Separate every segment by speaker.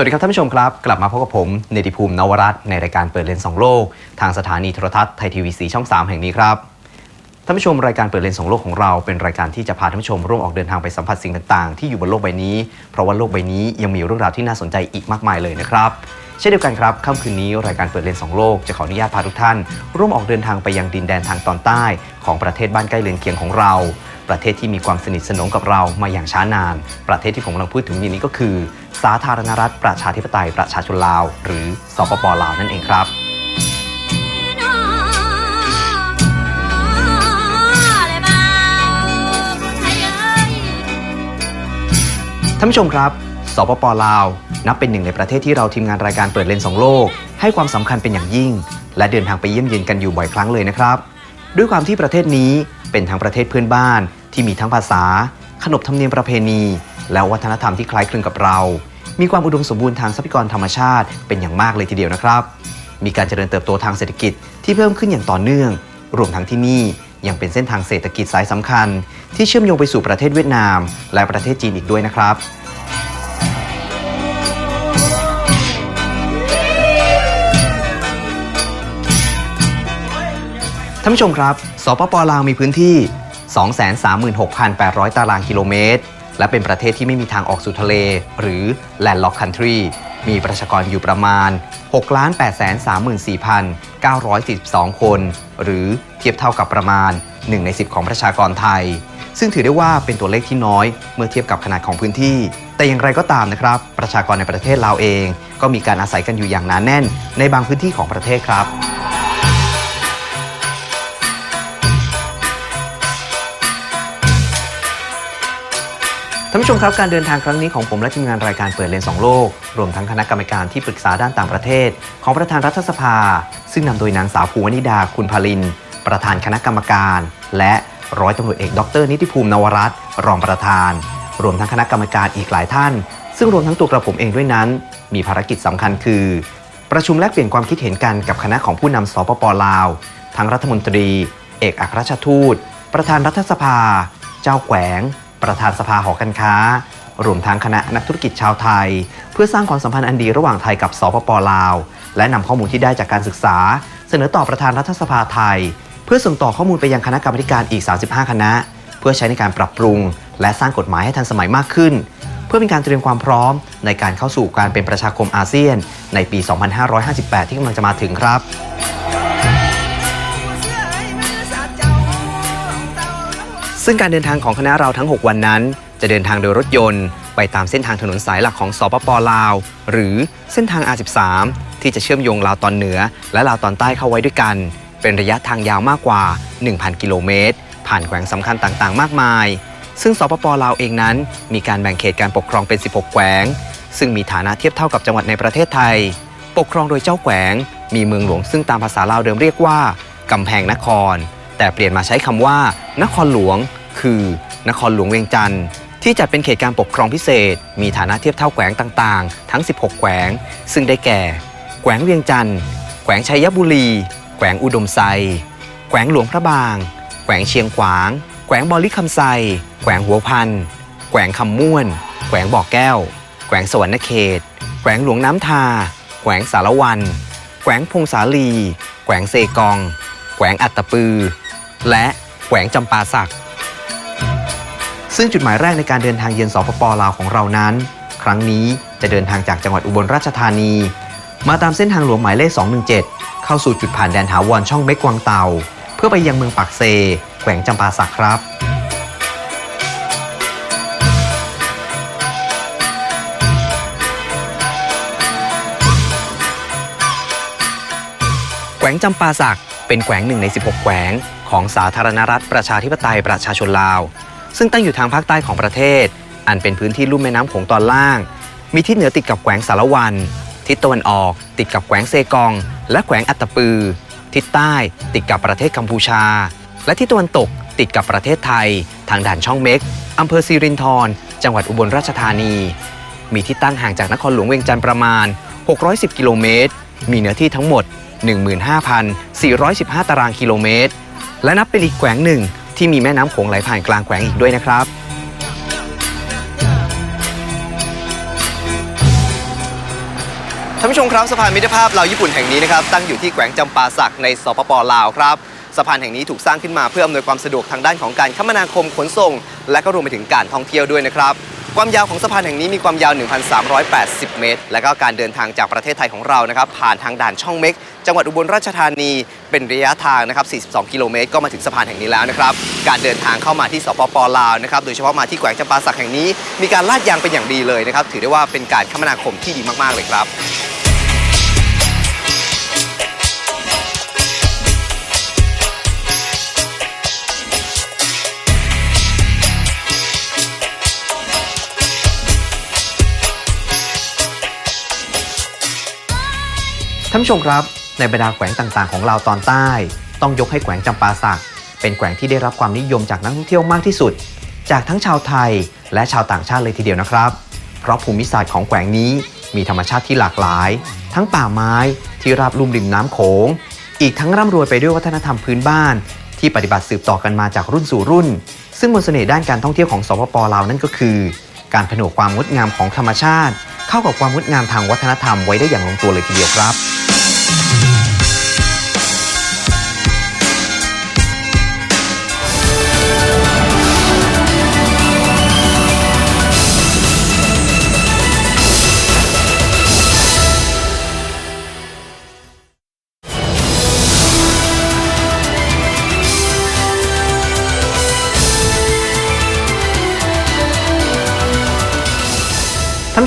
Speaker 1: วัสดีครับท่านผู้ชมครับ กลับมาพบกับผมเนติภูมินวรัตน์ในรายการเปิดเลนสองโลก ทางสถานีโทรทัศน์ไทยทีวีสีช่อง 3 แห่งนี้ครับท่านผู้ชมรายการเปิดเลนสองโลกของเราเป็นรายการที่จะพาท่านผู้ชมร่วมออกเดินทางไปสัมผัสสิ่งต่างๆ ที่อยู่บนโลกใบนี้ เพราะว่าโลกใบนี้ยังมีเรื่องราวที่น่าสนใจอีกมากมายเลยนะครับเช่นเดียวกันครับค่ำคืนนี้รายการเปิดเลนส์สองโลกจะขออนุญาตพาทุกท่าน ร่วมออกเดินทางไปยังดินแดนทางตอนใต้ ของประเทศบ้านใกล้เรือนเคียงของเรา ประเทศที่มีความสนิทสนมกับเรามาอย่างช้านาน ประเทศที่ผมกำลังพูดถึงอยู่นี้ก็คือ สาธารณรัฐประชาธิปไตยประชาชนลาว หรือสปปลาวนั่นเองครับท่านผู้ชมครับสปปลาว นับเป็นหนึ่งในประเทศที่เราทีมงานรายการเปิดเลนส์สองโลก ให้ความสำคัญเป็นอย่างยิ่ง และเดินทางไปเยี่ยมเยียนกันอยู่บ่อยครั้งเลยนะครับ ด้วยความที่ประเทศนี้เป็นทั้งประเทศเพื่อนบ้าน ที่มีทั้งภาษา ขนบธรรมเนียมประเพณี และวัฒนธรรมที่คล้ายคลึงกับเรา มีความอุดมสมบูรณ์ทางทรัพยากรธรรมชาติเป็นอย่างมากเลยทีเดียวนะครับ มีการเจริญเติบโตทางเศรษฐกิจที่เพิ่มขึ้นอย่างต่อเนื่อง รวมทั้งที่นี่ยังเป็นเส้นทางเศรษฐกิจสายสำคัญ ที่เชื่อมโยงไปสู่ประเทศเวียดนาม และประเทศจีนอีกด้วยนะครับท่านผู้ชมครับ สปปลาวมีพื้นที่ 236,800 ตารางกิโลเมตร และเป็นประเทศที่ไม่มีทางออกสู่ทะเล หรือ landlocked country มีประชากรอยู่ประมาณ 6,834,942 คน หรือเทียบเท่ากับประมาณ 1 ใน 10 ของประชากรไทย ซึ่งถือได้ว่าเป็นตัวเลขที่น้อยเมื่อเทียบกับขนาดของพื้นที่ แต่อย่างไรก็ตามนะครับ ประชากรในประเทศลาวเอง ก็มีการอาศัยกันอยู่อย่างหนาแน่น ในบางพื้นที่ของประเทศครับ ท่านผู้ชมครับการเดินทางครั้งนี้ของผมและทีมงานรายการเปิดเลนสองโลก รวมทั้งคณะกรรมการที่ปรึกษาด้านต่างประเทศ ของประธานรัฐสภา ซึ่งนำโดยนางสาวภูวนิดาคุณพาลิน ประธานคณะกรรมการ และร้อยตำรวจเอกดร นิติภูมินวรัตน์รองประธาน รวมทั้งคณะกรรมการอีกหลายท่าน ซึ่งรวมทั้งตัวกระผมเองด้วยนั้น มีภารกิจสำคัญคือ ประชุมแลกเปลี่ยนความคิดเห็นกันกับคณะของผู้นำสปปลาว ทั้งรัฐมนตรี เอกอัครราชทูต ประธานรัฐสภา เจ้าแขวง ประธานสภาหอการค้า รวมทั้งคณะนักธุรกิจชาวไทย เพื่อสร้างความสัมพันธ์อันดีระหว่างไทยกับสปปลาว และนำข้อมูลที่ได้จากการศึกษา เสนอต่อประธานรัฐสภาไทย เพื่อส่งต่อข้อมูลไปยังคณะกรรมาธิการอีก 35 คณะ เพื่อใช้ในการปรับปรุง และสร้างกฎหมายให้ทันสมัยมากขึ้น เพื่อเป็นการเตรียมความพร้อม ในการเข้าสู่การเป็นประชาคมอาเซียน ในปี 2558 ที่กำลังจะมาถึงครับ ซึ่งการเดินทางของคณะเราทั้ง 6 วันนั้น จะเดินทางโดยรถยนต์ ไปตามเส้นทางถนนสายหลักของสปปลาว หรือเส้นทาง R13 ที่จะเชื่อมโยงลาวตอนเหนือ และลาวตอนใต้เข้าไว้ด้วยกัน เป็นระยะทางยาวมากกว่า 1,000 กิโลเมตร ผ่านแขวงสำคัญต่างๆ มากมาย ซึ่งสปปลาวเองนั้น มีการแบ่งเขตการปกครองเป็น 16 แขวง ซึ่งมีฐานะเทียบเท่ากับจังหวัดในประเทศไทย ปกครองโดยเจ้าแขวง มีเมืองหลวงซึ่งตามภาษาลาวเดิมเรียกว่ากำแพงนคร แต่เปลี่ยนมาใช้คำว่านครหลวง คือนครหลวงเวียงจันทร์ที่จัดเป็นเขตการปกครองพิเศษ มีฐานะเทียบเท่าแขวงต่างๆ ทั้ง 16 แขวง ซึ่งได้แก่ แขวงเวียงจันทร์แขวงชัยบุรี แขวงอุดมไซแขวงหลวงพระบาง แขวงเชียงขวาง แขวงบอลิคำไซแขวงหัวพันแขวงคำม่วน แขวงบ่อแก้ว แขวงสวรรณเขต แขวงหลวงน้ำทา แขวงสารวัน แขวงพงสาลี แขวงเซกอง แขวงอัตตปือ และแขวงจำปาสัก ซึ่งจุดหมายแรกในการเดินทางเยือนสปปลาวของเรานั้น ครั้งนี้จะเดินทางจากจังหวัดอุบลราชธานี มาตามเส้นทางหลวงหมายเลข 217 เข้าสู่จุดผ่านแดนถาวรช่องเม็กกวางเตา เพื่อไปยังเมืองปักเซ แขวงจำปาสักครับแขวงจำปาสักเป็นแขวงหนึ่งใน 16 แขวง ของสาธารณรัฐประชาธิปไตยประชาชนลาว ซึ่งตั้งอยู่ทางภาคใต้ของประเทศ อันเป็นพื้นที่ลุ่มแม่น้ำโขงตอนล่าง มีทิศเหนือติดกับแขวงสารวัน ทิศตะวันออกติดกับแขวงเซกอง และแขวงอัตตปือ ทิศใต้ติดกับประเทศกัมพูชา และทิศตะวันตกติดกับประเทศไทย ทางด่านช่องเม็กอำเภอซีรินธรจังหวัดอุบลราชธานี มีที่ตั้งห่างจากนครหลวงเวียงจันทร์ประมาณ 610 กิโลเมตร มีเนื้อที่ทั้งหมด 15,415 ตารางกิโลเมตร และนับเป็นอีกแขวงหนึ่ง ที่มีแม่น้ำโขงไหลผ่านกลางแขวงอีกด้วยนะครับ ท่านผู้ชมครับสะพานมิตรภาพลาวญี่ปุ่นแห่งนี้นะครับตั้งอยู่ที่แขวงจำปาสักในสปปลาวครับสะพานแห่งนี้ถูกสร้างขึ้นมาเพื่ออำนวยความสะดวกทางด้านของการคมนาคมขนส่ง และก็รวมไปถึงการท่องเที่ยวด้วยนะครับ ความยาวของสะพานแห่งนี้มีความยาว 1,380 เมตร และก็การเดินทางจากประเทศไทยของเรานะครับผ่านทางด่านช่องเม็ก จังหวัดอุบลราชธานี เป็นระยะทางนะครับ 42 กิโลเมตร ก็มาถึงสะพานแห่งนี้แล้วนะครับ การเดินทางเข้ามาที่สปปลาวนะครับ โดยเฉพาะมาที่แขวงจำปาสักแห่งนี้ มีการลาดยางเป็นอย่างดีเลยนะครับ ถือได้ว่าเป็นการคมนาคมที่ดีมากๆเลยครับ ท่านผู้ชมครับ ในบรรดาแขวงต่างๆ ของเราวตอนใต้ ต้องยกให้แขวงจำปาสัก เป็นแขวงที่ได้รับความนิยมจากนักท่องเที่ยวมากที่สุด จากทั้งชาวไทยและชาวต่างชาติเลยทีเดียวนะครับ เพราะภูมิศาสตร์ของแขวงนี้มีธรรมชาติที่หลากหลาย ทั้งป่าไม้ที่ราบลุ่มริมน้ำโขง อีกทั้งร่ำรวยไปด้วยวัฒนธรรมพื้นบ้าน ที่ปฏิบัติสืบต่อกันมาจากรุ่นสู่รุ่น ซึ่งมนต์เสน่ห์ด้านการท่องเที่ยวของสปปลาวนั่นก็คือ การผนวกความงดงามของธรรมชาติ เข้ากับความงดงามทางวัฒนธรรมไว้ได้อย่างลงตัวเลยทีเดียวครับ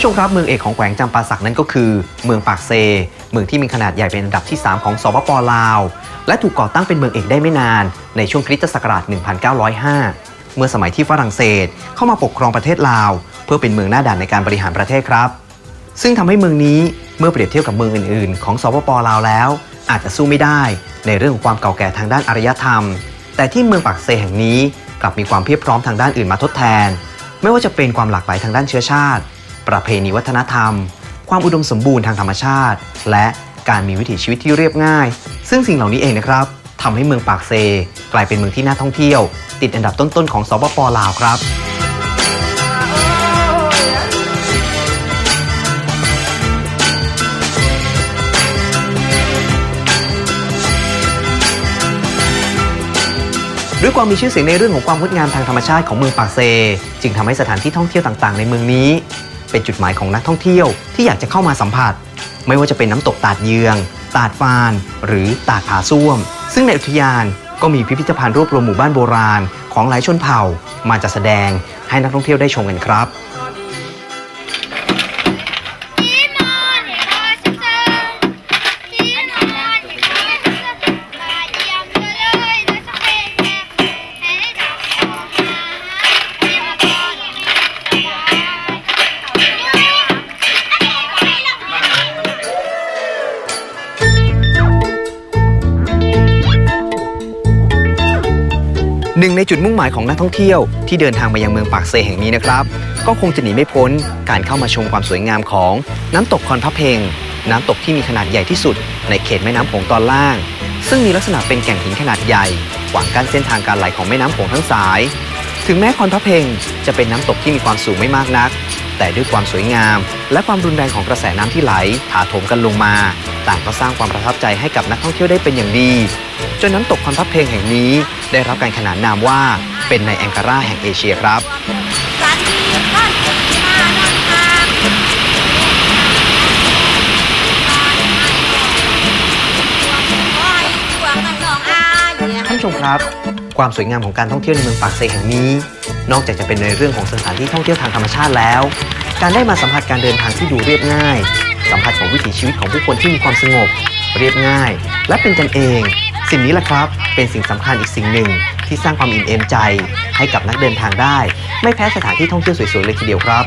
Speaker 1: ผู้ชมครับเมืองเอกของแขวงจำปาสักนั่นก็คือ เมืองปากเซ เมืองที่มีขนาดใหญ่เป็นอันดับที่ 3 ของสปปลาว และถูกก่อตั้งเป็นเมืองเอกได้ไม่นานในช่วงคริสตศักราช 1905 เมื่อสมัยที่ฝรั่งเศสเข้ามาปกครองประเทศลาว เพื่อเป็นเมืองหน้าด่านในการบริหารประเทศครับ ซึ่งทำให้เมืองนี้เมื่อเปรียบเทียบกับเมืองอื่นๆ ของสปปลาวแล้ว อาจจะสู้ไม่ได้ในเรื่องของความเก่าแก่ทางด้านอารยธรรม แต่ที่เมืองปากเซแห่งนี้กลับมีความเพียบพร้อมทางด้านอื่นมาทดแทน ไม่ว่าจะเป็นความหลากหลายทางด้านเชื้อชาติ ประเพณีวัฒนธรรม ความอุดมสมบูรณ์ทางธรรมชาติ และการมีวิถีชีวิตที่เรียบง่าย ซึ่งสิ่งเหล่านี้เองนะครับทำให้เมืองปากเซ กลายเป็นเมืองที่น่าท่องเที่ยว ติดอันดับต้นๆของสปปลาวครับด้วยความมีชื่อเสียงในเรื่องของความงดงามทางธรรมชาติของเมืองปากเซ จึงทำให้สถานที่ท่องเที่ยวต่างๆ ในเมืองนี้ เป็นจุดหมายของนักท่องเที่ยวที่อยากจะเข้ามาสัมผัส ไม่ว่าจะเป็นน้ำตกตาดเยือง ตาดฟาน หรือตาดผาส้วม ซึ่งในอุทยานก็มีพิพิธภัณฑ์รวบรวมหมู่บ้านโบราณ ของหลายชนเผ่า มาจัดแสดงให้นักท่องเที่ยวได้ชมกันครับ หนึ่งในจุดมุ่งหมายของนักท่องเที่ยวที่เดินทางมายังเมืองปากเซแห่งนี้นะครับ ก็คงจะหนีไม่พ้นการเข้ามาชมความสวยงามของน้ำตกคอนพระเพง น้ำตกที่มีขนาดใหญ่ที่สุด ในเขตแม่น้ำโขงตอนล่าง ซึ่งมีลักษณะเป็นแก่งหินขนาดใหญ่ขวางกั้นเส้นทางการไหลของแม่น้ำโขงทั้งสาย ถึงแม้คอนพระเพงจะเป็นน้ำตกที่มีความสูงไม่มากนัก แต่ด้วยความสวยงาม และความรุนแรงของกระแสน้ำที่ไหลถาโถมกันลงมา ต่างก็สร้างความประทับใจให้กับนักท่องเที่ยวได้เป็นอย่างดี จนน้ำตกคอนพับเพลงแห่งนี้ ได้รับการขนานนามว่าเป็นในแองการาแห่งเอเชียครับ
Speaker 2: ท่านอนทางตัวกันน้องอาเนี่ย
Speaker 1: ท่านผู้ชมครับ ความสวยงามของการท่องเที่ยวในเมืองปากเซแห่งนี้ นอกจากจะเป็นในเรื่องของสถานที่ท่องเที่ยวทางธรรมชาติแล้ว การได้มาสัมผัสการเดินทางที่ดูเรียบง่าย สัมผัสของวิถีชีวิตของผู้คนที่มีความสงบ เรียบง่าย และเป็นกันเอง สิ่งนี้แหละครับ เป็นสิ่งสำคัญอีกสิ่งหนึ่ง ที่สร้างความอิ่มเอมใจ ให้กับนักเดินทางได้ ไม่แพ้สถานที่ท่องเที่ยวสวยๆเลยทีเดียวครับ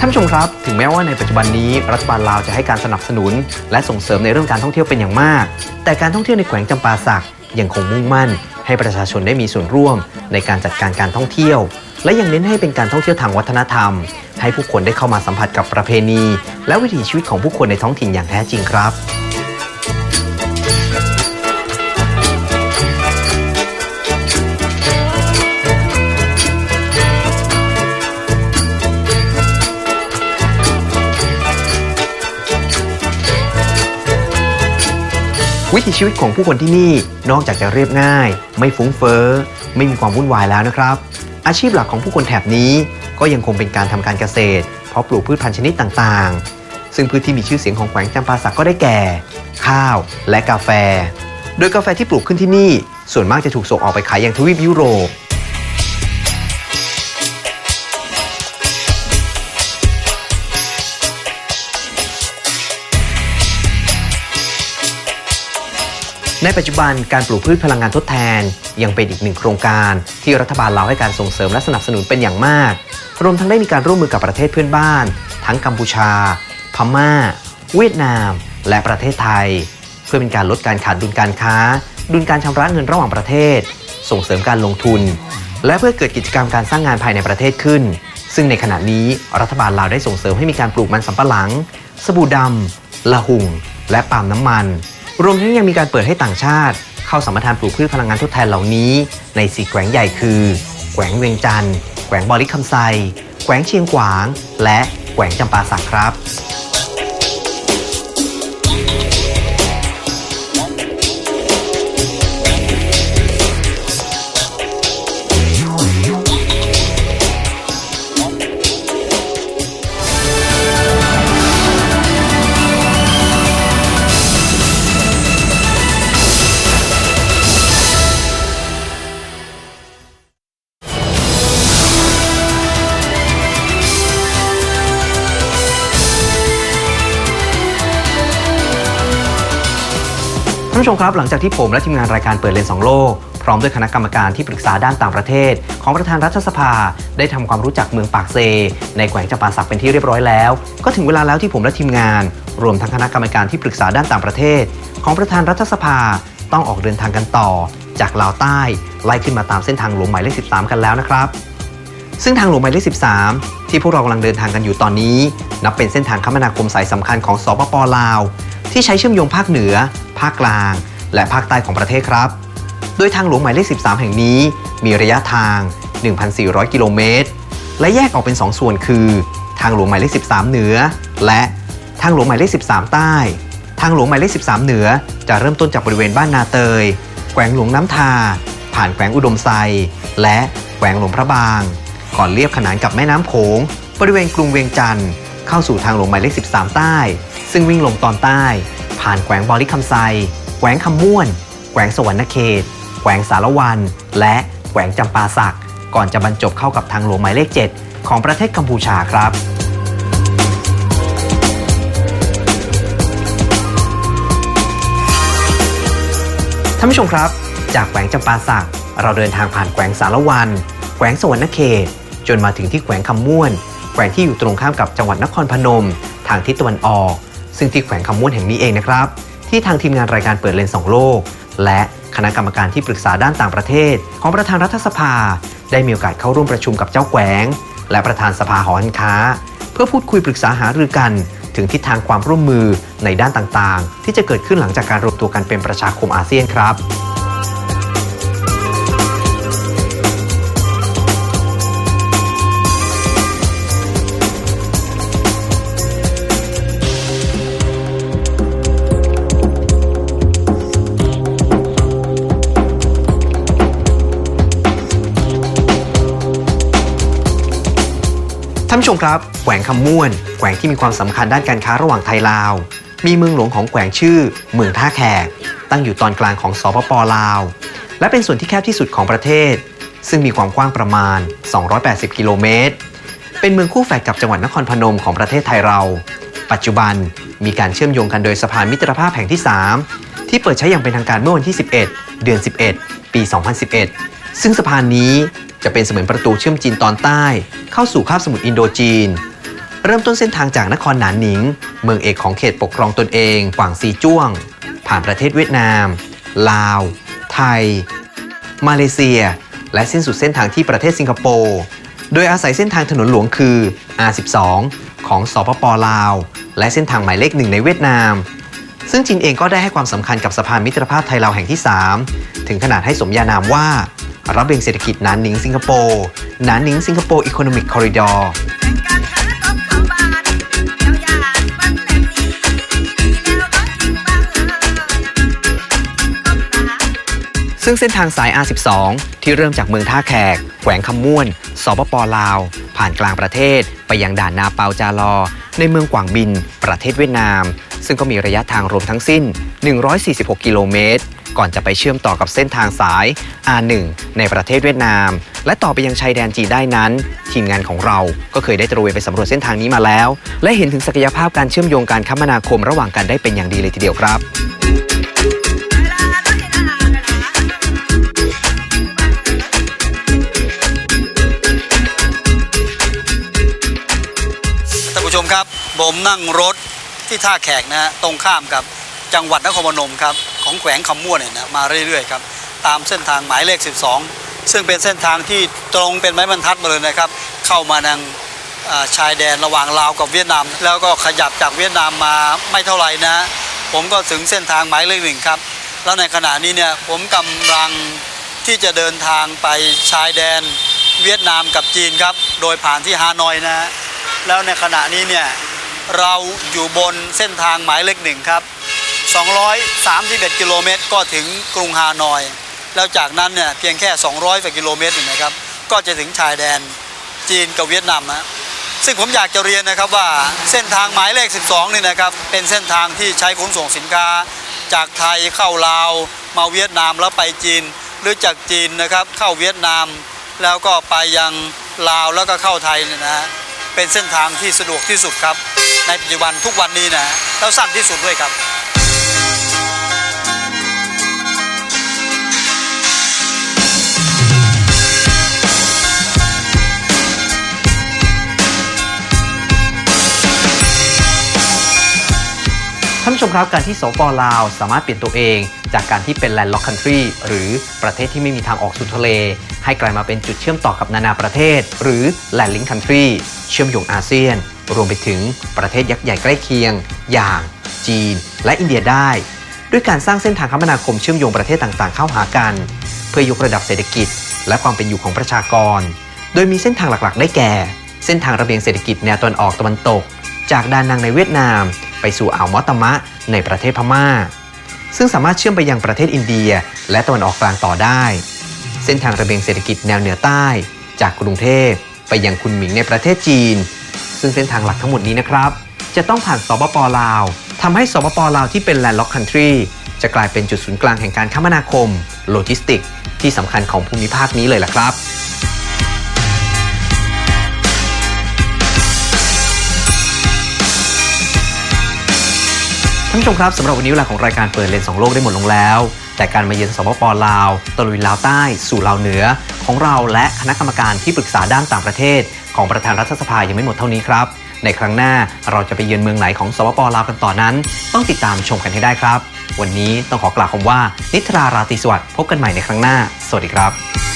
Speaker 1: ท่านผู้ชมครับ ถึงแม้ว่าในปัจจุบันนี้รัฐบาลลาวจะให้การสนับสนุน และส่งเสริมในเรื่องการท่องเที่ยวเป็นอย่างมาก แต่การท่องเที่ยวในแขวงจำปาสักยังคงมุ่งมั่น ให้ประชาชนได้มีส่วนร่วมในการจัดการการท่องเที่ยว และยังเน้นให้เป็นการท่องเที่ยวทางวัฒนธรรม ให้ผู้คนได้เข้ามาสัมผัสกับประเพณี และวิถีชีวิตของผู้คนในท้องถิ่นอย่างแท้จริงครับวิถีชีวิตของผู้คนที่นี่นอกจากจะเรียบง่าย ไม่ฟุ้งเฟ้อ ไม่มีความวุ่นวายแล้วนะครับ อาชีพหลักของผู้คนแถบนี้ ก็ยังคงเป็นการทำการเกษตร เพราะปลูกพืชพันธุ์ชนิดต่างๆ ซึ่งพืชที่มีชื่อเสียงของแขวงจำปาสักก็ได้แก่ ข้าวและกาแฟ โดยกาแฟที่ปลูกขึ้นที่นี่ ส่วนมากจะถูกส่งออกไปขายยังทวีปยุโรป ในปัจจุบันการปลูกพืชพลังงานทดแทน ยังเป็นอีกหนึ่งโครงการ ที่รัฐบาลลาวให้การส่งเสริมและสนับสนุนเป็นอย่างมาก รวมทั้งได้มีการร่วมมือกับประเทศเพื่อนบ้าน ทั้งกัมพูชา พม่า เวียดนาม และประเทศไทย เพื่อเป็นการลดการขาดดุลการค้า ดุลการชำระเงินระหว่างประเทศ ส่งเสริมการลงทุน และเพื่อเกิดกิจกรรมการสร้างงานภายในประเทศขึ้น ซึ่งในขณะนี้รัฐบาลลาวได้ส่งเสริมให้มีการปลูกมันสำปะหลัง สบู่ดำละหุ่ง และปาล์มน้ำมัน รวมทั้งยังมีการเปิดให้ต่างชาติ เข้าสัมปทานปลูกพืชพลังงานทดแทนเหล่านี้ ในสีแขวงใหญ่คือแขวงเวียงจันทร์แขวงบอริคำไซแขวงเชียงขวาง และแขวงจำปาสักครับ ท่านผู้ชมครับหลังจากที่ผมและทีมงานรายการเปิดเลนส์สองโลก พร้อมด้วยคณะกรรมการที่ปรึกษาด้านต่างประเทศ ของประธานรัฐสภา ได้ทำความรู้จักเมืองปากเซ ในแขวงจำปาสักเป็นที่เรียบร้อยแล้ว ก็ถึงเวลาแล้วที่ผมและทีมงาน รวมทั้งคณะกรรมการที่ปรึกษาด้านต่างประเทศ ของประธานรัฐสภาต้องออกเดินทางกันต่อ จากลาวใต้ไล่ขึ้นมาตามเส้นทางหลวงหมายเลข 13 กันแล้วนะครับ ซึ่งทางหลวงหมายเลข 13 ที่พวกเรากำลังเดินทางกันอยู่ตอนนี้ นับเป็นเส้นทางคมนาคมสายสำคัญของสปปลาว ที่ใช้เชื่อมโยงภาคเหนือ ภาคกลาง และภาคใต้ของประเทศครับ โดยทางหลวงหมายเลข 13 แห่งนี้ มีระยะทาง 1,400 กิโลเมตร และแยกออกเป็น 2 ส่วนคือ ทางหลวงหมายเลข 13 เหนือ และทางหลวงหมายเลข 13 ใต้ ทางหลวงหมายเลข 13 เหนือ จะเริ่มต้นจากบริเวณบ้านนาเตย แขวงหลวงน้ำทา ผ่านแขวงอุดมไซ และแขวงหลวงพระบาง ก่อนเลียบขนานกับแม่น้ำโขง บริเวณกรุงเวียงจันทร์เข้าสู่ทางหลวงหมายเลข 13 ใต้ ซึ่งวิ่งลงตอนใต้ ผ่านแขวงบอริคำไซแขวงคำม่วน แขวงสวรรณเขต แขวงสารวัน และแขวงจำปาสัก ก่อนจะบรรจบเข้ากับทางหลวงหมายเลข 7 ของประเทศกัมพูชาครับท่านผู้ชมครับ จากแขวงจำปาสัก เราเดินทางผ่านแขวงสารวัน แขวงสวรรณเขต จนมาถึงที่แขวงคำม่วน แขวงที่อยู่ตรงข้ามกับจังหวัดนครพนม ทางทิศตะวันออก ซึ่งที่แขวงคำม่วนแห่งนี้เองนะครับ ที่ทางทีมงานรายการเปิดเลนส์สองโลก และคณะกรรมการที่ปรึกษาด้านต่างประเทศ ของประธานรัฐสภา ได้มีโอกาสเข้าร่วมประชุมกับเจ้าแขวง และประธานสภาหอการค้า เพื่อพูดคุยปรึกษาหารือกัน ถึงทิศทางความร่วมมือในด้านต่างๆ ที่จะเกิดขึ้นหลังจากการรวมตัวกันเป็นประชาคมอาเซียนครับ ผู้ชมครับแขวงคำม่วนแขวงที่มีความสำคัญด้านการค้าระหว่างไทยลาว มีเมืองหลวงของแขวงชื่อเมืองท่าแขก ตั้งอยู่ตอนกลางของสปปลาว และเป็นส่วนที่แคบที่สุดของประเทศ ซึ่งมีความกว้างประมาณ 280 กิโลเมตร เป็นเมืองคู่แฝดกับจังหวัดนครพนมของประเทศไทยเรา ปัจจุบันมีการเชื่อมโยงกันโดยสะพานมิตรภาพแห่งที่ 3 ที่เปิดใช้อย่างเป็นทางการเมื่อวันที่ 11 เดือน 11 ปี 2011 ซึ่งสะพานนี้ จะเป็นเสมือนประตูเชื่อมจีนตอนใต้ เข้าสู่คาบสมุทรอินโดจีน เริ่มต้นเส้นทางจากนครหนานหนิง เมืองเอกของเขตปกครองตนเองกวางซีจ้วง ผ่านประเทศเวียดนาม ลาว ไทย มาเลเซีย และสิ้นสุดเส้นทางที่ประเทศสิงคโปร์โดยอาศัยเส้นทางถนนหลวงคือ R12 ของสปปลาว และเส้นทางหมายเลขหนึ่งในเวียดนาม ซึ่งจีนเองก็ได้ให้ความสำคัญกับสะพานมิตรภาพไทยลาวแห่งที่ 3 ถึงขนาดให้สมญานามว่า รับเรียงเศรษฐกิจนานหนิงสิงคโปร์นานหนิงสิงคโปร์อีโคโนมิกคอริดอร์
Speaker 3: การหาต้มข้าวบาย่านบ้านแหลมนี้ดีแล้วก็ทิ้งบ้าง
Speaker 1: ซึ่งเส้นทางสาย R12 ที่เริ่มจากเมืองท่าแขก แขวงคำม่วน สปปลาว ผ่านกลางประเทศ ไปยังด่านนาเปาจาลอ ในเมืองกวางบิน ประเทศเวียดนาม ซึ่งก็มีระยะทางรวมทั้งสิ้น 146 กิโลเมตร ก่อนจะไปเชื่อมต่อกับเส้นทางสาย R1 ในประเทศเวียดนาม และต่อไปยังชายแดนจีนได้นั้น ทีมงานของเราก็เคยได้ตระเวนไปสำรวจเส้นทางนี้มาแล้ว และเห็นถึงศักยภาพการเชื่อมโยงการคมนาคมระหว่างกันได้เป็นอย่างดีเลยทีเดียวครับ
Speaker 4: ท่านผู้ชมครับผมนั่งรถที่ท่าแขกนะฮะตรงข้ามกับจังหวัดนครพนมครับ ของแขวงคำม่วนเนี่ยนะมาเรื่อยๆครับตามเส้นทางหมายเลข 12 ซึ่งเป็นเส้นทางที่ตรงเป็นไม้บรรทัดมาเลยนะครับ เข้ามาทางชายแดนระหว่างลาวกับเวียดนาม แล้วก็ขยับจากเวียดนามมาไม่เท่าไหร่นะ ผมก็ถึงเส้นทางหมายเลขหนึ่งครับ แล้วในขณะนี้เนี่ยผมกำลังที่จะเดินทางไปชายแดนเวียดนามกับจีนครับ โดยผ่านที่ฮานอยนะ แล้วในขณะนี้เนี่ยเราอยู่บนเส้นทางหมายเลขหนึ่งครับ 231 กิโลเมตร ก็ถึงกรุงฮานอย แล้วจากนั้นเนี่ยเพียงแค่ 200กว่ากิโลเมตรนะครับ ก็จะถึงชายแดนจีนกับเวียดนามนะซึ่งผมอยากจะเรียนนะครับว่าเส้นทางหมายเลข 12 นี่นะครับ เป็นเส้นทางที่ใช้ขนส่งสินค้า จากไทยเข้าลาว มาเวียดนามแล้วไปจีน หรือจากจีนนะครับเข้าเวียดนาม แล้วก็ไปยังลาวแล้วก็เข้าไทยเนี่ยนะฮะเป็นเส้นทางที่สะดวกที่สุดครับ ในปัจจุบันทุกวันนี้นะแล้วสั้นที่สุดด้วยครับา
Speaker 1: นผู้ชมครับการที่สปลาวสามารถเปลี่ยนตัวเอง จากการที่เป็นแลนด์ล็อกคันทรีหรือประเทศที่ไม่มีทางออกสู่ทะเล ให้กลายมาเป็นจุดเชื่อมต่อกับนานาประเทศ หรือแลนด์ลิงคันทรีเชื่อมโยงอาเซียน รวมไปถึงประเทศยักษ์ใหญ่ใกล้เคียง อย่าง จีน และอินเดียได้ ด้วยการสร้างเส้นทางคมนาคมเชื่อมโยงประเทศต่างๆ เข้าหากัน เพื่อยกระดับเศรษฐกิจ และความเป็นอยู่ของประชากร โดยมีเส้นทางหลักๆ ได้แก่ เส้นทางระเบียงเศรษฐกิจแนวตะวันออกตะวันตก จากดานังในเวียดนาม ไปสู่อ่าวมอตมะในประเทศพม่า ซึ่งสามารถเชื่อมไปยังประเทศอินเดีย และตะวันออกกลางต่อได้ เส้นทางระเบียงเศรษฐกิจแนวเหนือใต้ จากกรุงเทพไปยังคุนหมิงในประเทศจีน ซึ่งเส้นทางหลักทั้งหมดนี้นะครับ จะต้องผ่านสปปลาวทำให้สปปลาวที่เป็นแลนด์ล็อกคันทรีจะกลายเป็นจุดศูนย์กลางแห่งการคมนาคม โลจิสติก ที่สำคัญของภูมิภาคนี้เลยล่ะครับ ท่านผู้ชมครับสำหรับวันนี้เวลาของรายการเปิดเลนส์สองโลกได้หมดลงแล้ว แต่การมาเยือนสปปลาวตะลุยลาวใต้ สู่ลาวเหนือ ของเราและคณะกรรมการที่ปรึกษาด้านต่างประเทศ ของประธานรัฐสภายังไม่หมดเท่านี้ครับ ในครั้งหน้าเราจะไปเยือนเมืองไหนของสปปลาวกันต่อนั้น ต้องติดตามชมกันให้ได้ครับ วันนี้ต้องขอกล่าวคำว่า นิทราราตรีสวัสดิ์พบกันใหม่ในครั้งหน้า สวัสดีครับ